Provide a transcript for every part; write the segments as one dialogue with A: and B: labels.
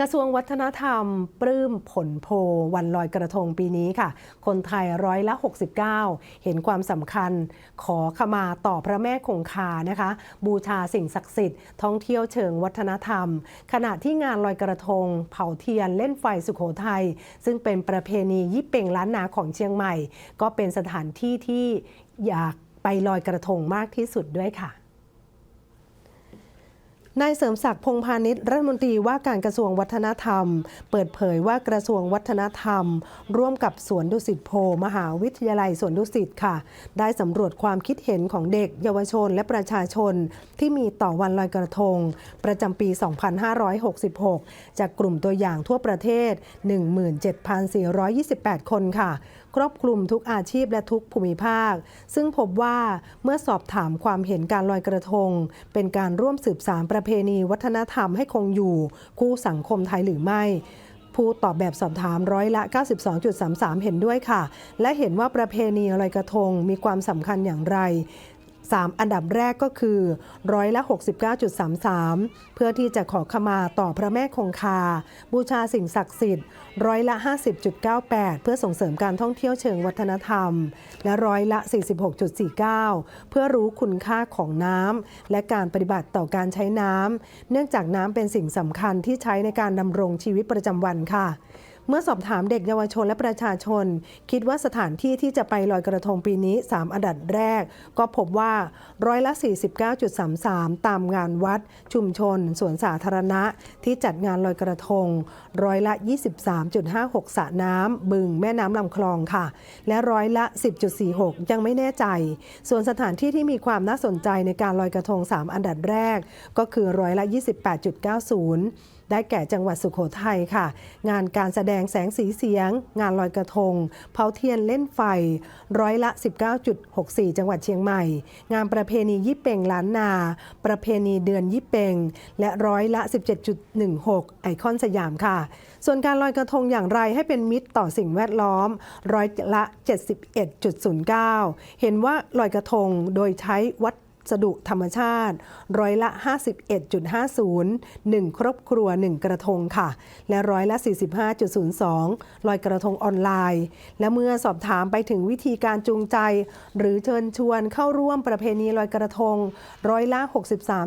A: กระทรวงวัฒนธรรม ปลื้มผลโพวันลอยกระทงปีนี้ค่ะ คนไทยร้อยละ 69 เห็นความสำคัญขอขมาต่อพระแม่คงคานะคะ บูชาสิ่งศักดิ์สิทธิ์ท่องเที่ยวเชิงวัฒนธรรม ขณะที่งานลอยกระทง เผาเทียนเล่นไฟสุโขทัยซึ่งเป็นประเพณียี่เป่งล้านนาของเชียงใหม่ ก็เป็นสถานที่ที่อยากไปลอยกระทงมากที่สุดด้วยค่ะ นายเสริมศักดิ์พงพาณิชย์รัฐมนตรีว่าการกระทรวงวัฒนธรรม เปิดเผยว่ากระทรวงวัฒนธรรม ร่วมกับสวนดุสิตโพ มหาวิทยาลัยสวนดุสิตค่ะ ได้สำรวจความคิดเห็นของเด็ก เยาวชนและประชาชน ที่มีต่อวันลอยกระทง ประจำปี 2566 จากกลุ่มตัวอย่างทั่วประเทศ 17,428 คนค่ะ ครอบคลุมทุกอาชีพและทุกภูมิภาค ซึ่งพบว่าเมื่อสอบถามความเห็นการลอยกระทง เป็นการร่วมสืบสารประเพณีวัฒนธรรมให้คงอยู่ คู่สังคมไทยหรือไม่ผู้ตอบแบบสอบถามร้อยละ 92.33 เห็นด้วยค่ะ และเห็นว่าประเพณีลอยกระทงมีความสำคัญอย่างไร 3 อันดับแรกก็คือร้อยละ 69.33 เพื่อที่จะขอขมาต่อพระแม่คงคา บูชาสิ่งศักดิ์สิทธิ์ร้อยละ 50.98 เพื่อส่งเสริมการท่องเที่ยวเชิงวัฒนธรรม และร้อยละ 46.49 เพื่อรู้คุณค่าของน้ำและการปฏิบัติต่อการใช้น้ำเนื่องจากน้ำเป็นสิ่งสำคัญที่ใช้ในการดำรงชีวิตประจำวันค่ะ เมื่อสอบถามเด็กเยาวชนและประชาชน คิดว่าสถานที่ที่จะไปลอยกระทงปีนี้ 3 อันดับแรก ก็พบว่าร้อยละ 49.33 ตามงานวัด ชุมชน สวนสาธารณะ ที่จัดงานลอยกระทง ร้อยละ 23.56 สระน้ำบึงแม่น้ำลำคลองค่ะ และร้อยละ 10.46 ยังไม่แน่ใจ ส่วนสถานที่ที่มีความน่าสนใจในการลอยกระทง 3 อันดับแรก ก็คือร้อยละ 28.90ได้แก่จังหวัดสุขโขทัยค่ะ งานการแสดงแสงสีเสียง งานลอยกระทง เผาเทียนเล่นไฟ ร้อยละ 19.64 จังหวัดเชียงใหม่ งานประเพณียี่เป่งล้านนา ประเพณีเดือนยี่เป่ง และร้อยละ 17.16 ไอคอนสยามค่ะ ส่วนการลอยกระทงอย่างไรให้เป็นมิตรต่อสิ่งแวดล้อม ร้อยละ 71.09 เห็นว่าลอยกระทงโดยใช้วัด สดุธรรมชาติ ร้อยละ 51.50 1 ครอบครัว 1 กระทงค่ะ และร้อยละ 45.02 ลอยกระทงออนไลน์ และเมื่อสอบถามไปถึงวิธีการจูงใจ หรือเชิญชวนเข้าร่วมประเพณีลอยกระทง ร้อยละ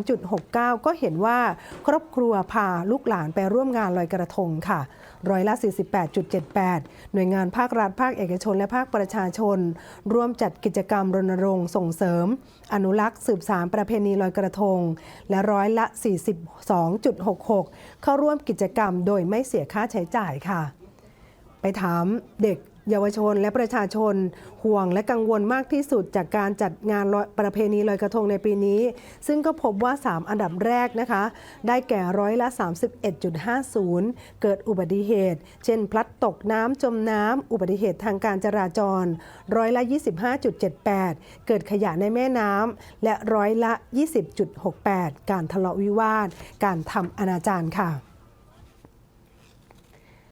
A: 63.69 ก็เห็นว่าครอบครัวพาลูกหลานไปร่วมงานลอยกระทงค่ะร้อยละ 48.78 หน่วยงานภาครัฐภาคเอกชนและภาคประชาชน ร่วมจัดกิจกรรมรณรงค์ส่งเสริม อนุรักษ์สืบสารประเพณีลอยกระทง และร้อยละ 42.66 เข้าร่วมกิจกรรมโดยไม่เสียค่าใช้จ่ายค่ะ ไปถามเด็ก เยาวชนและประชาชน ห่วงและกังวลมากที่สุดจากการจัดงานลอยประเพณีลอยกระทงในปีนี้ ซึ่งก็พบว่า 3 อันดับแรกนะคะ ได้แก่ร้อยละ 31.50 เกิดอุบัติเหตุ เช่น พลัดตกน้ำจมน้ำอุบัติเหตุทางการจราจร ร้อยละ 25.78 เกิดขยะในแม่น้ำและร้อยละ 20.68 การทะเลาะวิวาท การทำอนาจารค่ะ